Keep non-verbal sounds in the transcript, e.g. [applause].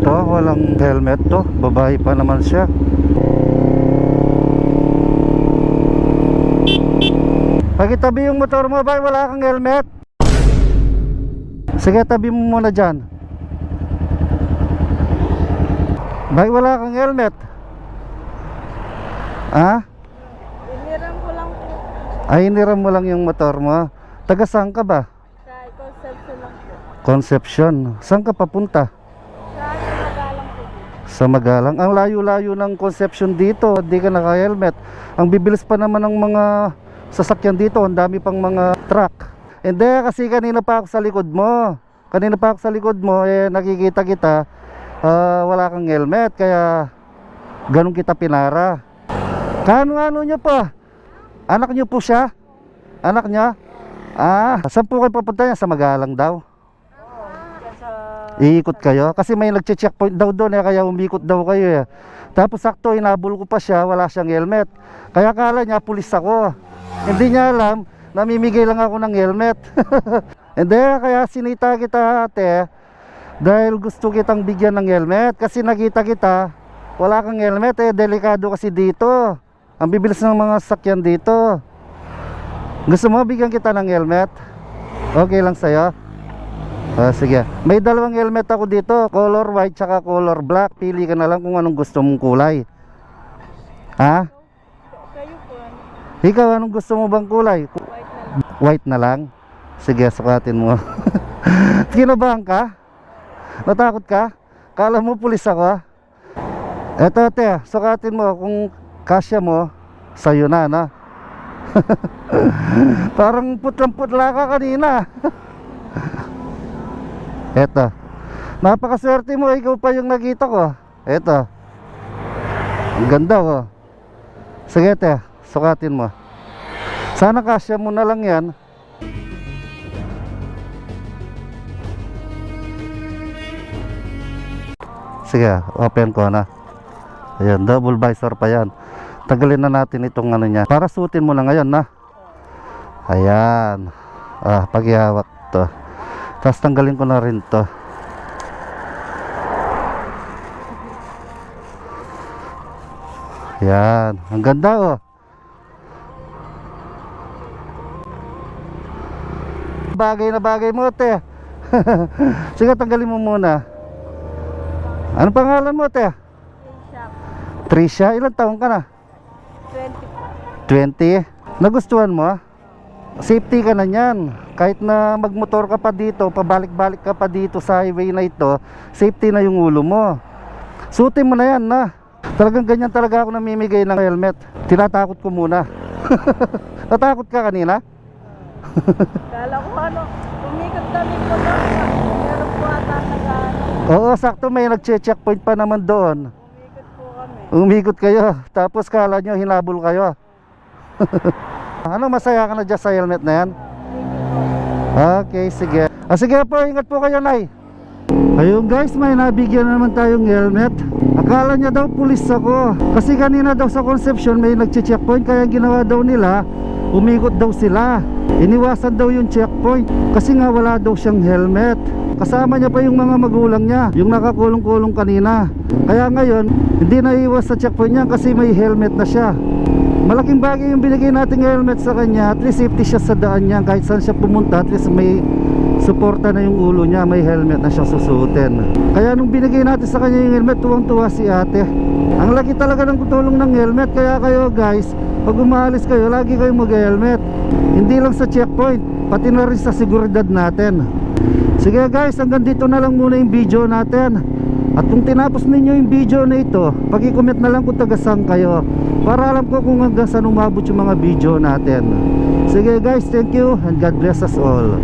Ito, walang helmet to. Babae pa naman siya. Pagitabi yung motor mo, bay, wala kang helmet. Sige, tabi mo muna dyan. Bay, wala kang helmet. Ha? Iniram ko lang po Ay, iniram mo lang yung motor mo. Taga saan ka ba? sa conception lang po. Conception. Saan ka papunta? Sa akin nagalang po. Sa Magalang. Ang layo-layo ng Conception dito. Hindi ka naka-helmet. Ang bibilis pa naman ng mga sasakyan dito. Ang dami pang mga truck. Hindi, kasi kanina pa ako sa likod mo. Kanina pa ako sa likod mo, eh, nakikita kita, ah, wala kang helmet. Kaya, ganun kita pinara. Kano-ano nyo pa? Anak nyo po siya? Anak niya? Ah, saan po kayo papunta niya? Sa Magalang daw? Iikot kayo? Kasi may nagche-checkpoint daw doon eh, kaya umikot daw kayo eh. Tapos sakto, inabol ko pa siya, wala siyang helmet. Kaya kala niya, pulis ako. Hindi niya alam, namimigay lang ako ng helmet. [laughs] Hindi, kaya sinita kita ate, dahil gusto kitang bigyan ng helmet. Kasi nakita kita, wala kang helmet eh, delikado kasi dito. Ang bibilis ng mga sakyan dito. Gusto mo bigyan kita ng helmet? Okay lang sa'yo? Ah, sige. May dalawang helmet ako dito, color white tsaka color black. Pili ka na lang kung anong gusto mong kulay. Ha? kayo po, Ikaw, anong gusto mo bang kulay? Ku- white na lang. White na lang? Sige, sukatin mo. [laughs] Kinabahan ka? Natakot ka? Kala mo pulis ako? Eto ate, sukatin mo kung kasya mo, sa'yo na, na. [laughs] Parang putlang-putla ka kanina. [laughs] Eto. Napakaswerte mo, ikaw pa yung nakita ko. Eto. Ang ganda ko. Sige te, sukatin mo. Sana kasya mo na lang yan. Sige, open ko na. Ayan, double visor pa yan. Tagalin na natin itong ano niya. Para suotin mo na ngayon na. Ayan. Ah, paghihawak to. Tapos tanggalin ko na rin to. Yan. Ang ganda oh. Bagay na bagay mo, te. [laughs] Sige, tanggalin mo muna. Ano pangalan mo, te? Trisha, ilang taong ka na? 20 po. 20? Nagustuhan mo? Safety ka na niyan. Kahit na magmotor ka pa dito, pabalik-balik ka pa dito sa highway na ito, safety na yung ulo mo. Suotin mo na yan na. Talagang ganyan talaga ako namimigay ng helmet. Tinatakot ko muna. [laughs] Natakot ka kanina? [laughs] Kala ko ano, umikot kami po ata nag-ano. Oo, sakto may nagche-checkpoint pa naman doon. Umikot po kami. Umikot kayo, tapos kala nyo hinabol kayo. [laughs] ano, masaya ka na dyan sa helmet na yan? Okay, sige. Ah, sige po, ingat po kayo, Nay. Ayun guys, may nabigyan na naman tayong helmet. Akala niya daw pulis ako. Kasi kanina daw sa conception may nagche-checkpoint kaya ginawa daw nila, umikot daw sila. Iniwasan daw yung checkpoint kasi nga wala daw siyang helmet. Kasama niya pa yung mga magulang niya, yung nakakulong-kulong kanina. Kaya ngayon, hindi na iwas sa checkpoint niya kasi may helmet na siya. Malaking bagay yung binigay nating helmet sa kanya. At least safety siya sa daan niya. Kahit saan siya pumunta At least may suporta na yung ulo niya. May helmet na siya susuotin. Kaya nung binigay natin sa kanya yung helmet Tuwang-tuwa si ate. Ang laki talaga ng tulong ng helmet. Kaya kayo guys Pag umaalis kayo Lagi kayong mag-helmet. Hindi lang sa checkpoint Pati na rin sa seguridad natin. Sige guys Hanggang dito na lang muna yung video natin at kung tinapos ninyo yung video na ito, pag-comment na lang kung taga saan kayo para alam ko kung hanggang saan umabot yung mga video natin. Sige guys, thank you and God bless us all.